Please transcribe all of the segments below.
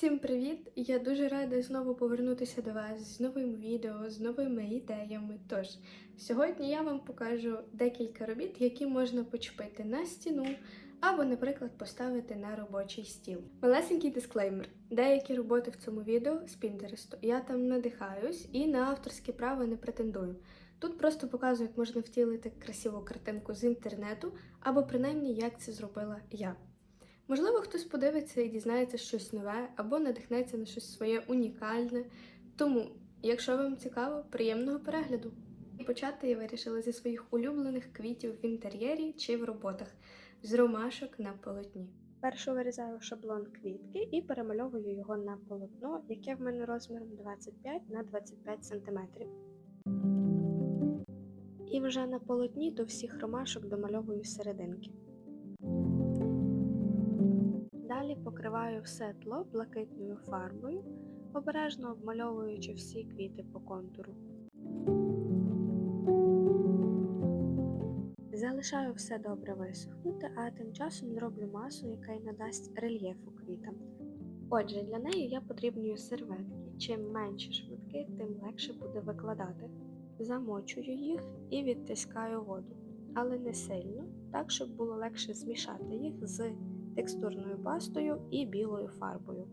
Всім привіт! Я дуже рада знову повернутися до вас з новим відео, з новими ідеями. Тож, сьогодні я вам покажу декілька робіт, які можна почепити на стіну або, наприклад, поставити на робочий стіл. Малесенький дисклеймер: деякі роботи в цьому відео з Пінтересту. Я там надихаюсь і на авторське право не претендую. Тут просто показую, як можна втілити красиву картинку з інтернету, або принаймні як це зробила я. Можливо, хтось подивиться і дізнається щось нове або надихнеться на щось своє унікальне. Тому, якщо вам цікаво, приємного перегляду. Почати я вирішила зі своїх улюблених квітів в інтер'єрі чи в роботах з ромашок на полотні. Першу вирізаю шаблон квітки і перемальовую його на полотно, яке в мене розміром 25 на 25 см. І вже на полотні до всіх ромашок домальовую серединки. Далі покриваю все тло блакитною фарбою, обережно обмальовуючи всі квіти по контуру. Залишаю все добре висохнути, а тим часом зроблю масу, яка й надасть рельєфу квітам. Отже, для неї я потрібнюю серветки. Чим менше швидки, тим легше буде викладати. Замочую їх і відтискаю воду, але не сильно, так щоб було легше змішати їх з текстурною пастою і білою фарбою.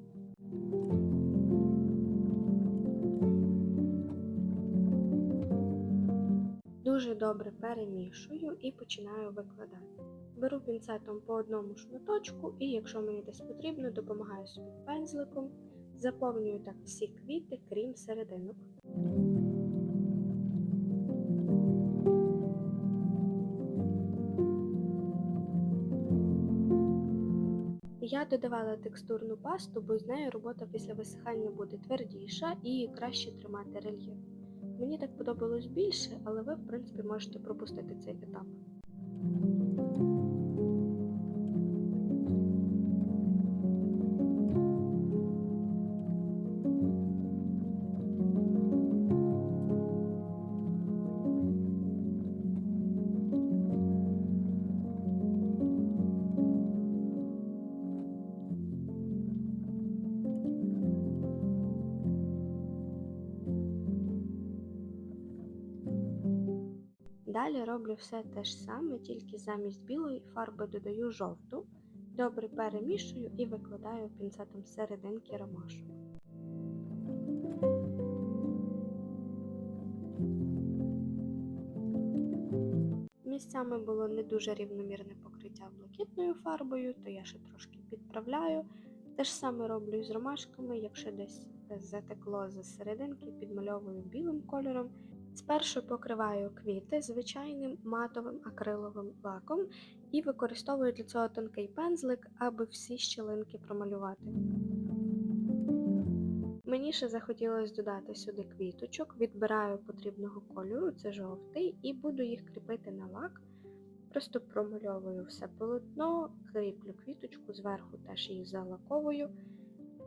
Дуже добре перемішую і починаю викладати. Беру пінцетом по одному шматочку, і, якщо мені десь потрібно, допомагаю собі пензликом, заповнюю так всі квіти, крім серединок. Я додавала текстурну пасту, бо з нею робота після висихання буде твердіша і краще тримати рельєф. Мені так подобалось більше, але ви, в принципі, можете пропустити цей етап. Далі роблю все те ж саме, тільки замість білої фарби додаю жовту, добре перемішую і викладаю пінцетом серединки ромашок. Місцями було не дуже рівномірне покриття блакитною фарбою, то я ще трошки підправляю. Те ж саме роблю з ромашками, якщо десь затекло з серединки, підмальовую білим кольором. Спершу покриваю квіти звичайним матовим акриловим лаком і використовую для цього тонкий пензлик, аби всі щілинки промалювати. Мені ще захотілося додати сюди квіточок, відбираю потрібного кольору, це жовтий, і буду їх кріпити на лак. Просто промальовую все полотно, кріплю квіточку, зверху теж її залаковую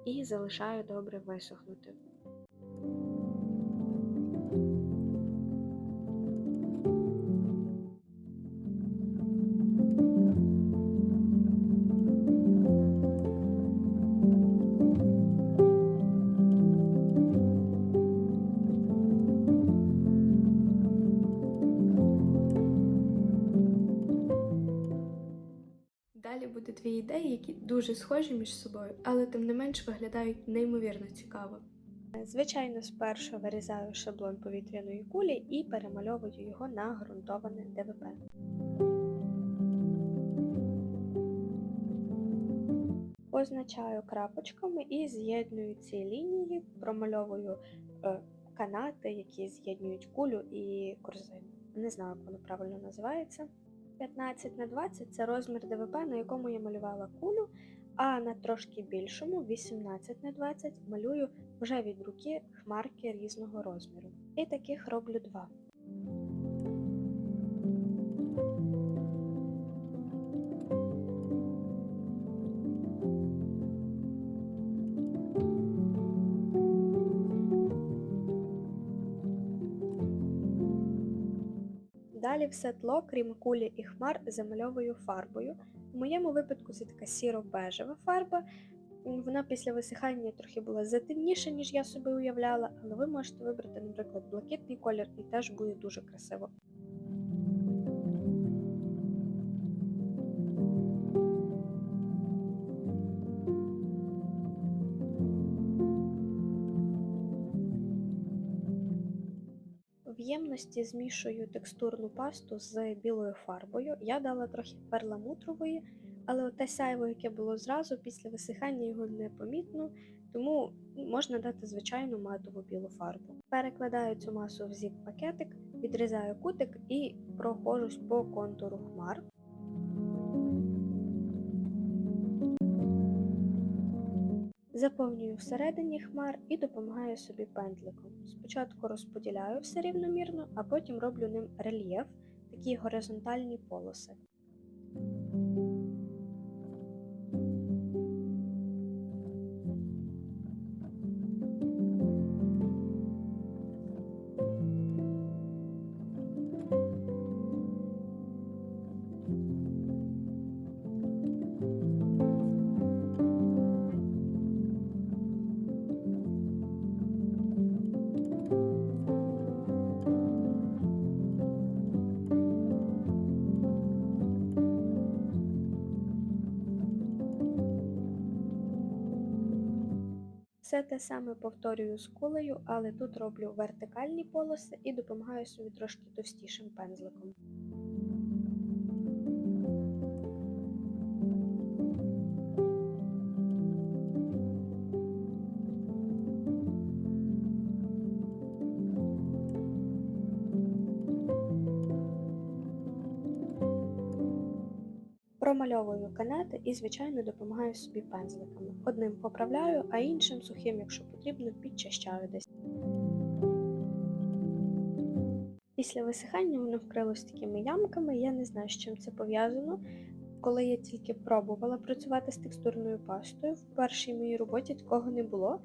і залишаю добре висохнути. Дві ідеї, які дуже схожі між собою, але тим не менш виглядають неймовірно цікаво. Звичайно, спершу вирізаю шаблон повітряної кулі і перемальовую його на ґрунтоване ДВП. Позначаю крапочками і з'єдную ці лінії, промальовую е, канати, які з'єднують кулю і корзину. Не знаю, як воно правильно називається. 15 на 20 це розмір ДВП, на якому я малювала кулю, а на трошки більшому 18 на 20 малюю вже від руки хмарки різного розміру. І таких роблю два. Далі все тло, крім кулі і хмар, замальовую фарбою. В моєму випадку це така сіро-бежева фарба. Вона після висихання трохи була затемніша, ніж я собі уявляла, але ви можете вибрати, наприклад, блакитний колір і теж буде дуже красиво. Ємності змішую текстурну пасту з білою фарбою. Я дала трохи перламутрової, але те сяйво, яке було зразу, після висихання його не помітно, тому можна дати звичайну матову білу фарбу. Перекладаю цю масу в зіп-пакетик, відрізаю кутик і проходжусь по контуру хмар. Заповнюю всередині хмар і допомагаю собі пендликом. Спочатку розподіляю все рівномірно, а потім роблю ним рельєф, такі горизонтальні полоси. Все те саме повторюю з кулею, але тут роблю вертикальні полоси і допомагаю собі трошки товстішим пензликом. Промальовую канати і, звичайно, допомагаю собі пензликами. Одним поправляю, а іншим сухим, якщо потрібно, підчищаю десь. Після висихання воно вкрилось такими ямками, я не знаю, з чим це пов'язано. Коли я тільки пробувала працювати з текстурною пастою, в першій моїй роботі такого не було,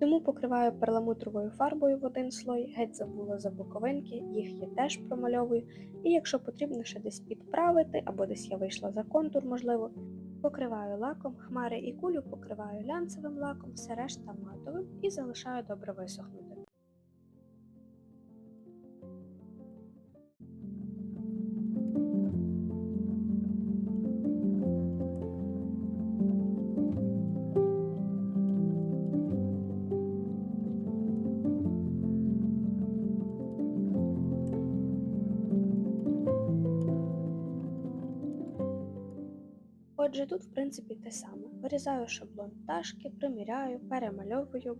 тому покриваю перламутровою фарбою в один слой, геть забула за боковинки, їх я теж промальовую, і якщо потрібно ще десь підправити, або десь я вийшла за контур, можливо, покриваю лаком, хмари і кулю покриваю глянцевим лаком, все решта матовим і залишаю добре висохнути. Отже, тут, в принципі, те саме. Вирізаю шаблон пташки, приміряю, перемальовую,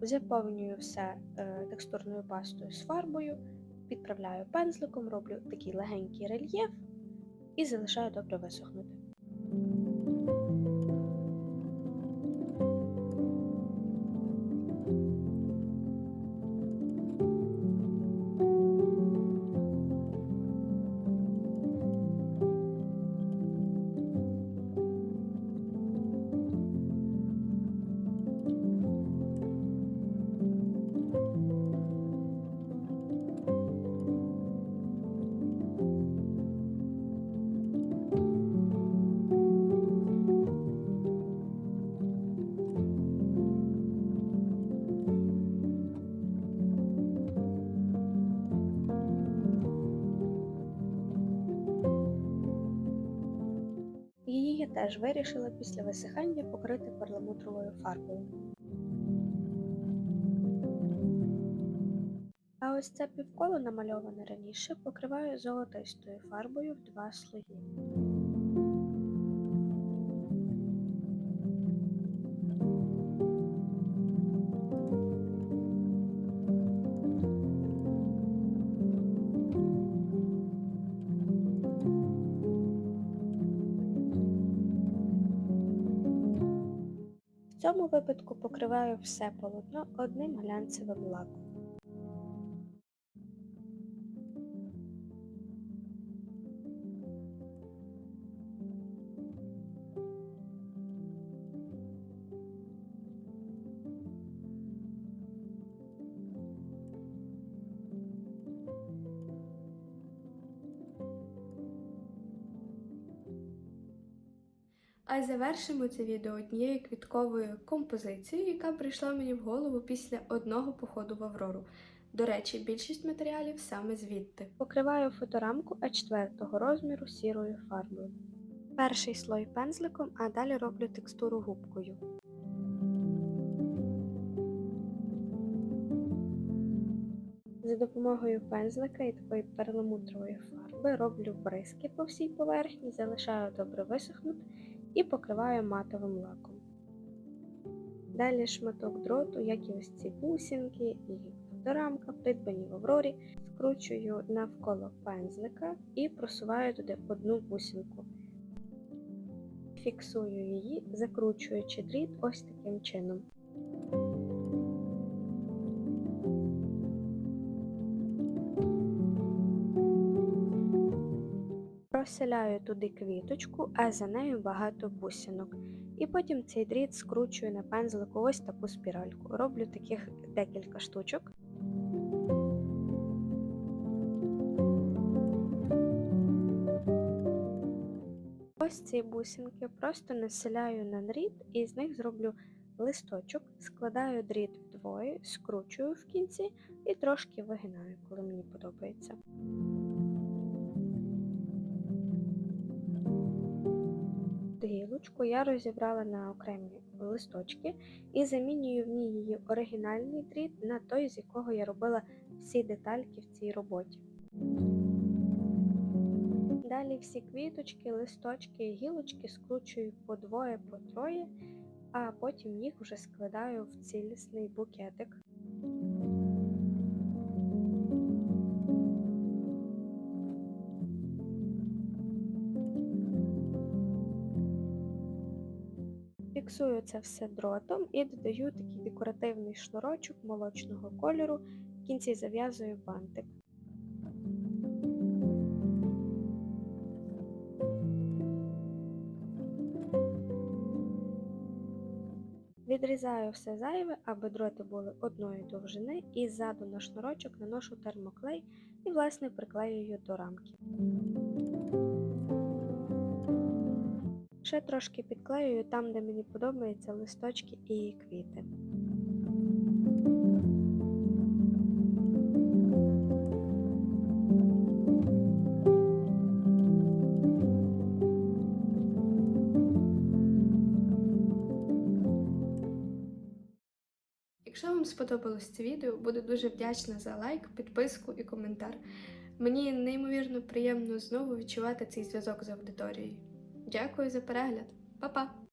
заповнюю все е, текстурною пастою з фарбою, підправляю пензликом, роблю такий легенький рельєф і залишаю добре висохнути. Я теж вирішила після висихання покрити перламутровою фарбою. А ось це півколо намальоване раніше покриваю золотистою фарбою в два слої. Цьому випадку покриваю все полотно одним глянцевим лаком. А завершимо це відео однією квітковою композицією, яка прийшла мені в голову після одного походу в Аврору. До речі, більшість матеріалів саме звідти. Покриваю фоторамку А4 розміру сірою фарбою. Перший слой пензликом, а далі роблю текстуру губкою. За допомогою пензлика і такої перламутрової фарби роблю бризки по всій поверхні, залишаю добре висохнути і покриваю матовим лаком. Далі шматок дроту, як і ось ці бусинки і фоторамка, придбані в Аврорі, скручую навколо пензлика і просуваю туди одну бусинку. Фіксую її, закручуючи дріт ось таким чином. Проселяю туди квіточку, а за нею багато бусинок. І потім цей дріт скручую на пензлику ось таку спіральку. Роблю таких декілька штучок. Ось ці бусинки просто населяю на дріт і з них зроблю листочок, складаю дріт вдвоє, скручую в кінці і трошки вигинаю, коли мені подобається. Гілочку я розібрала на окремі листочки і замінюю в ній її оригінальний дріт на той, з якого я робила всі детальки в цій роботі. Далі всі квіточки, листочки і гілочки скручую по двоє, по троє, а потім їх вже складаю в цілісний букетик. Фіксую це все дротом і додаю такий декоративний шнурочок молочного кольору, в кінці зав'язую бантик. Відрізаю все зайве, аби дроти були одної довжини, і ззаду на шнурочок наношу термоклей і, власне, приклеюю до рамки. Ще трошки підклеюю там, де мені подобаються листочки і квіти. Якщо вам сподобалось це відео, буду дуже вдячна за лайк, підписку і коментар. Мені неймовірно приємно знову відчувати цей зв'язок з аудиторією. Дякую за перегляд. Па-па!